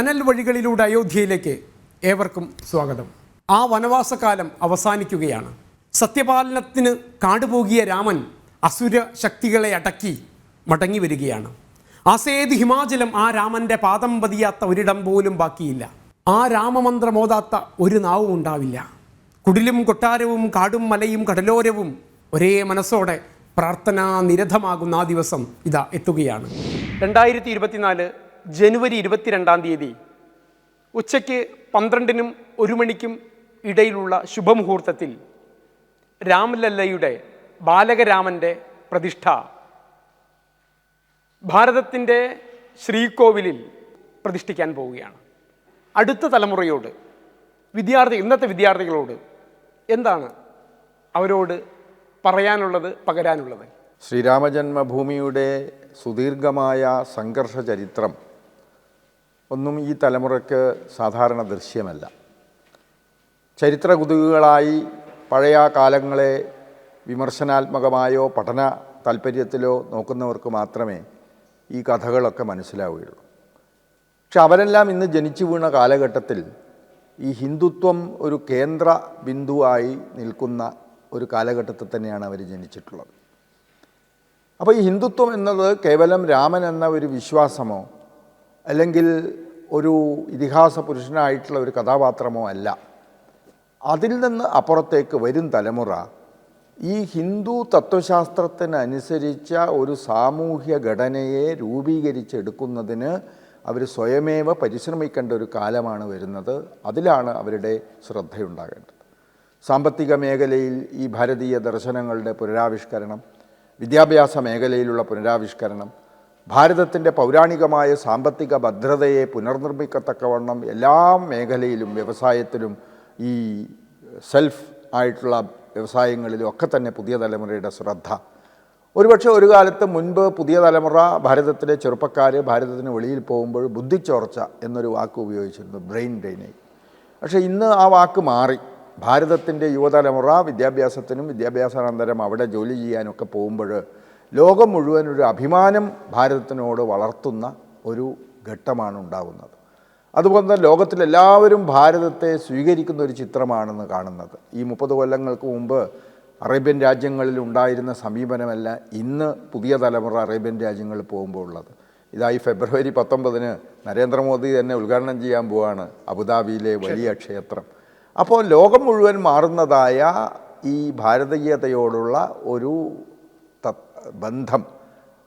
കനൽ വഴികളിലൂടെ അയോധ്യയിലേക്ക് ഏവർക്കും സ്വാഗതം. ആ വനവാസകാലം അവസാനിക്കുകയാണ്. സത്യപാലനത്തിന് കാടുപോകിയ രാമൻ അസുര ശക്തികളെ അടക്കി മടങ്ങി വരികയാണ്. ആസേത് ഹിമാചലം ആ രാമന്റെ പാദം പതിയാത്ത ഒരിടം പോലും ബാക്കിയില്ല. ആ രാമമന്ത്രമോതാത്ത ഒരു നാവും ഉണ്ടാവില്ല. കുടിലും കൊട്ടാരവും കാടും മലയും കടലോരവും ഒരേ മനസ്സോടെ പ്രാർത്ഥനാ നിരതമാകുന്ന ആ ദിവസം ഇതാ എത്തുകയാണ്. രണ്ടായിരത്തി ഇരുപത്തിനാല് ജനുവരി ഇരുപത്തിരണ്ടാം തീയതി ഉച്ചയ്ക്ക് പന്ത്രണ്ടിനും ഒരു മണിക്കും ഇടയിലുള്ള ശുഭമുഹൂർത്തത്തിൽ രാംലല്ലയുടെ ബാലകരാമന്റെ പ്രതിഷ്ഠ. ഭാരതത്തിന്റെ ശ്രീകോവിലിൽ പ്രതിഷ്ഠിക്കാൻ പോവുകയാണ്. അടുത്ത തലമുറയോട് വിദ്യാർത്ഥി ഇന്നത്തെ വിദ്യാർത്ഥികളോട് എന്താണ് അവരോട് പറയാനുള്ളത് പകരാനുള്ളത്? ശ്രീരാമജന്മഭൂമിയുടെ സുദീർഘമായ സംഘർഷ ചരിത്രം ഒന്നും ഈ തലമുറയ്ക്ക് സാധാരണ ദൃശ്യമല്ല. ചരിത്ര കുതുകുകളായി പഴയ കാലങ്ങളെ വിമർശനാത്മകമായോ പഠന താല്പര്യത്തിലോ നോക്കുന്നവർക്ക് മാത്രമേ ഈ കഥകളൊക്കെ മനസ്സിലാവുകയുള്ളൂ. പക്ഷെ അവരെല്ലാം ഇന്ന് ജനിച്ചു വീണ കാലഘട്ടത്തിൽ ഈ ഹിന്ദുത്വം ഒരു കേന്ദ്ര ബിന്ദുവായി നിൽക്കുന്ന ഒരു കാലഘട്ടത്തിൽ തന്നെയാണ് അവർ ജനിച്ചിട്ടുള്ളത്. അപ്പോൾ ഈ ഹിന്ദുത്വം എന്നത് കേവലം രാമൻ എന്ന ഒരു വിശ്വാസമോ അല്ലെങ്കിൽ ഒരു ഇതിഹാസ പുരുഷനായിട്ടുള്ള ഒരു കഥാപാത്രമോ അല്ല. അതിൽ നിന്ന് അപ്പുറത്തേക്ക് വരും തലമുറ ഈ ഹിന്ദു തത്വശാസ്ത്രത്തിനനുസരിച്ച ഒരു സാമൂഹ്യ ഘടനയെ രൂപീകരിച്ചെടുക്കുന്നതിന് അവർ സ്വയമേവ പരിശ്രമിക്കേണ്ട ഒരു കാലമാണ് വരുന്നത്. അതിലാണ് അവരുടെ ശ്രദ്ധയുണ്ടാകേണ്ടത്. സാമ്പത്തിക മേഖലയിൽ ഈ ഭാരതീയ ദർശനങ്ങളുടെ പുനരാവിഷ്കരണം വിദ്യാഭ്യാസ മേഖലയിലുള്ള പുനരാവിഷ്കരണം ഭാരതത്തിന്റെ പൗരാണികമായ സാമ്പത്തിക ഭദ്രതയെ പുനർനിർമ്മിക്കത്തക്കവണ്ണം എല്ലാ മേഖലയിലും വ്യവസായത്തിലും ഈ സെൽഫ് ആയിട്ടുള്ള വ്യവസായങ്ങളിലും ഒക്കെ തന്നെ പുതിയ തലമുറയുടെ ശ്രദ്ധ. ഒരുപക്ഷെ ഒരു കാലത്ത് മുൻപ് പുതിയ തലമുറ ഭാരതത്തിലെ ചെറുപ്പക്കാർ ഭാരതത്തിന് വെളിയിൽ പോകുമ്പോൾ ബുദ്ധിച്ചോർച്ച എന്നൊരു വാക്ക് ഉപയോഗിച്ചിരുന്നു ബ്രെയിൻ ഡ്രെയിനേജ് പക്ഷേ ഇന്ന് ആ വാക്ക് മാറി. ഭാരതത്തിന്റെ യുവതലമുറ വിദ്യാഭ്യാസത്തിനും വിദ്യാഭ്യാസാനന്തരം അവിടെ ജോലി ചെയ്യാനൊക്കെ പോകുമ്പോൾ ലോകം മുഴുവൻ ഒരു അഭിമാനം ഭാരതത്തിനോട് വളർത്തുന്ന ഒരു ഘട്ടമാണ് ഉണ്ടാകുന്നത്. അതുപോലെ തന്നെ ലോകത്തിലെല്ലാവരും ഭാരതത്തെ സ്വീകരിക്കുന്ന ഒരു ചിത്രമാണെന്ന് കാണുന്നത്. ഈ മുപ്പത് കൊല്ലങ്ങൾക്ക് മുമ്പ് അറേബ്യൻ രാജ്യങ്ങളിൽ ഉണ്ടായിരുന്ന സമീപനമല്ല ഇന്ന് പുതിയ തലമുറ അറേബ്യൻ രാജ്യങ്ങളിൽ പോകുമ്പോൾ ഉള്ളത്. ഇതായി ഫെബ്രുവരി പത്തൊമ്പതിന് നരേന്ദ്രമോദി തന്നെ ഉദ്ഘാടനം ചെയ്യാൻ പോവുകയാണ് അബുദാബിയിലെ വലിയ ക്ഷേത്രം. അപ്പോൾ ലോകം മുഴുവൻ മാറുന്നതായ ഈ ഭാരതീയതയോടുള്ള ഒരു ബന്ധം.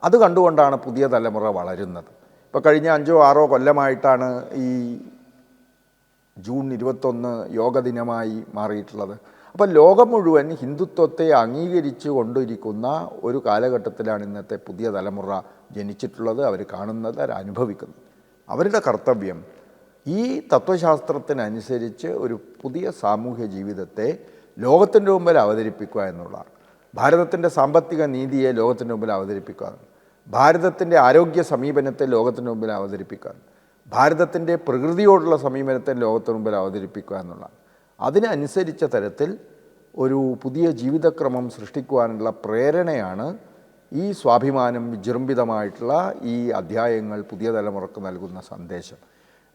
അത് കണ്ടുകൊണ്ടാണ് പുതിയ തലമുറ വളരുന്നത്. ഇപ്പോൾ കഴിഞ്ഞ അഞ്ചോ ആറോ കൊല്ലമായിട്ടാണ് ഈ ജൂൺ ഇരുപത്തൊന്ന് യോഗ ദിനമായി മാറിയിട്ടുള്ളത്. അപ്പോൾ ലോകം മുഴുവൻ ഹിന്ദുത്വത്തെ അംഗീകരിച്ചു കൊണ്ടിരിക്കുന്ന ഒരു കാലഘട്ടത്തിലാണ് ഇന്നത്തെ പുതിയ തലമുറ ജനിച്ചിട്ടുള്ളത് അവർ കാണുന്നത് അവർ അനുഭവിക്കുന്നത്. അവരുടെ കർത്തവ്യം ഈ തത്വശാസ്ത്രത്തിനനുസരിച്ച് ഒരു പുതിയ സാമൂഹ്യ ജീവിതത്തെ ലോകത്തിന്റെ മുമ്പിൽ അവതരിപ്പിക്കുക എന്നുള്ളതാണ്. ഭാരതത്തിന്റെ സാമ്പത്തിക നീതിയെ ലോകത്തിന് മുമ്പിൽ അവതരിപ്പിക്കുക ഭാരതത്തിന്റെ ആരോഗ്യ സമീപനത്തെ ലോകത്തിന് മുമ്പിൽ അവതരിപ്പിക്കുക ഭാരതത്തിന്റെ പ്രകൃതിയോടുള്ള സമീപനത്തെ ലോകത്തിന് മുമ്പിൽ അവതരിപ്പിക്കുക എന്നുള്ളതാണ്. അതിനനുസരിച്ച തരത്തിൽ ഒരു പുതിയ ജീവിതക്രമം സൃഷ്ടിക്കുവാനുള്ള പ്രേരണയാണ് ഈ സ്വാഭിമാനം വിജൃംഭിതമായിട്ടുള്ള ഈ അധ്യായങ്ങൾ പുതിയ തലമുറയ്ക്ക് നൽകുന്ന സന്ദേശം.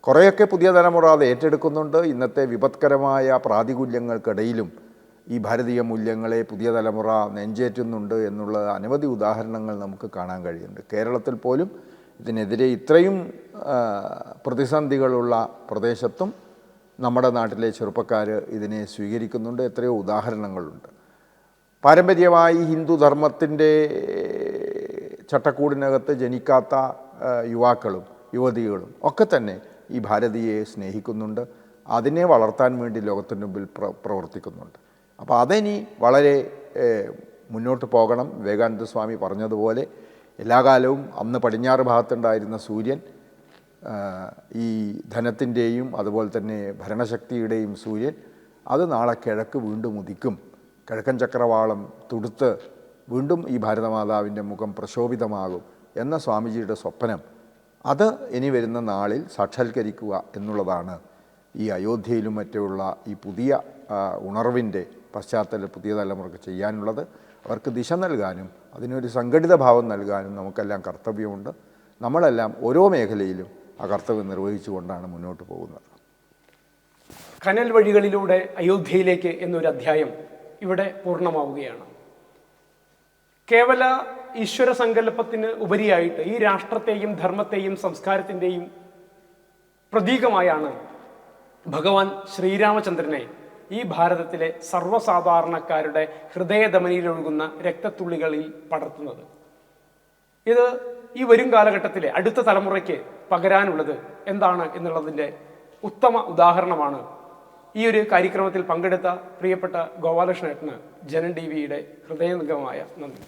കുറേയൊക്കെ പുതിയ തലമുറ അത് ഏറ്റെടുക്കുന്നുണ്ട്. ഇന്നത്തെ വിപത്കരമായ പ്രാതികൂല്യങ്ങൾക്കിടയിലും ഈ ഭാരതീയ മൂല്യങ്ങളെ പുതിയ തലമുറ നെഞ്ചേറ്റുന്നുണ്ട് എന്നുള്ള അനവധി ഉദാഹരണങ്ങൾ നമുക്ക് കാണാൻ കഴിയുന്നുണ്ട്. കേരളത്തിൽ പോലും ഇതിനെതിരെ ഇത്രയും പ്രതിസന്ധികളുള്ള പ്രദേശത്തും നമ്മുടെ നാട്ടിലെ ചെറുപ്പക്കാർ ഇതിനെ സ്വീകരിക്കുന്നുണ്ട്. എത്രയോ ഉദാഹരണങ്ങളുണ്ട്. പാരമ്പര്യമായി ഹിന്ദുധർമ്മത്തിന്റെ ചട്ടക്കൂടിനകത്ത് ജനിക്കാത്ത യുവാക്കളും യുവതികളും ഒക്കെ തന്നെ ഈ ഭാരതീയെ സ്നേഹിക്കുന്നുണ്ട്. അതിനെ വളർത്താൻ വേണ്ടി ലോകത്തിന്റെ മുമ്പിൽ പ്ര പ്രവർത്തിക്കുന്നുണ്ട്. അപ്പോൾ അതിനി വളരെ മുന്നോട്ട് പോകണം. വിവേകാനന്ദ സ്വാമി പറഞ്ഞതുപോലെ എല്ലാ കാലവും അന്ന് പടിഞ്ഞാറ് ഭാഗത്തുണ്ടായിരുന്ന സൂര്യൻ ഈ ധനത്തിന്റെയും അതുപോലെ തന്നെ ഭരണശക്തിയുടെയും സൂര്യൻ അത് നാളെ കിഴക്ക് വീണ്ടും ഉദിക്കും. കിഴക്കൻ ചക്രവാളം തുടുത്ത് വീണ്ടും ഈ ഭാരതമാതാവിന്റെ മുഖം പ്രശോഭിതമാകും എന്ന സ്വാമിജിയുടെ സ്വപ്നം. അത് ഇനി വരുന്ന നാളിൽ സാക്ഷാത്കരിക്കുക എന്നുള്ളതാണ് ഈ അയോധ്യയിലും മറ്റുള്ള ഈ പുതിയ ഉണർവിന്റെ പശ്ചാത്തല പുതിയ തലമുറയ്ക്ക് ചെയ്യാനുള്ളത്. അവർക്ക് ദിശ നൽകാനും അതിനൊരു സംഘടിത ഭാവം നൽകാനും നമുക്കെല്ലാം കർത്തവ്യമുണ്ട്. നമ്മളെല്ലാം ഓരോ മേഖലയിലും ആ കർത്തവ്യം നിർവഹിച്ചുകൊണ്ടാണ് മുന്നോട്ട് പോകുന്നത്. കനൽ വഴികളിലൂടെ അയോധ്യയിലേക്ക് എന്നൊരു അധ്യായം ഇവിടെ പൂർണമാവുകയാണ്. കേവല ഈശ്വര സങ്കല്പത്തിന് ഉപരിയായിട്ട് ഈ രാഷ്ട്രത്തെയും ധർമ്മത്തെയും സംസ്കാരത്തിന്റെയും പ്രതീകമായാണ് ഭഗവാൻ ശ്രീരാമചന്ദ്രനെ ഈ ഭാരതത്തിലെ സർവസാധാരണക്കാരുടെ ഹൃദയധമനിയിലൊഴുകുന്ന രക്തത്തുള്ളികളിൽ പടർത്തുന്നത്. ഇത് ഈ വരും കാലഘട്ടത്തിലെ അടുത്ത തലമുറയ്ക്ക് പകരാനുള്ളത് എന്താണ് എന്നുള്ളതിന്റെ ഉത്തമ ഉദാഹരണമാണ് ഈ ഒരു കാര്യക്രമത്തിൽ പങ്കെടുത്ത പ്രിയപ്പെട്ട ഗോപാലകൃഷ്ണേട്ടന് ജനൻ ടി വിയുടെ ഹൃദയംഗമായ നന്ദി.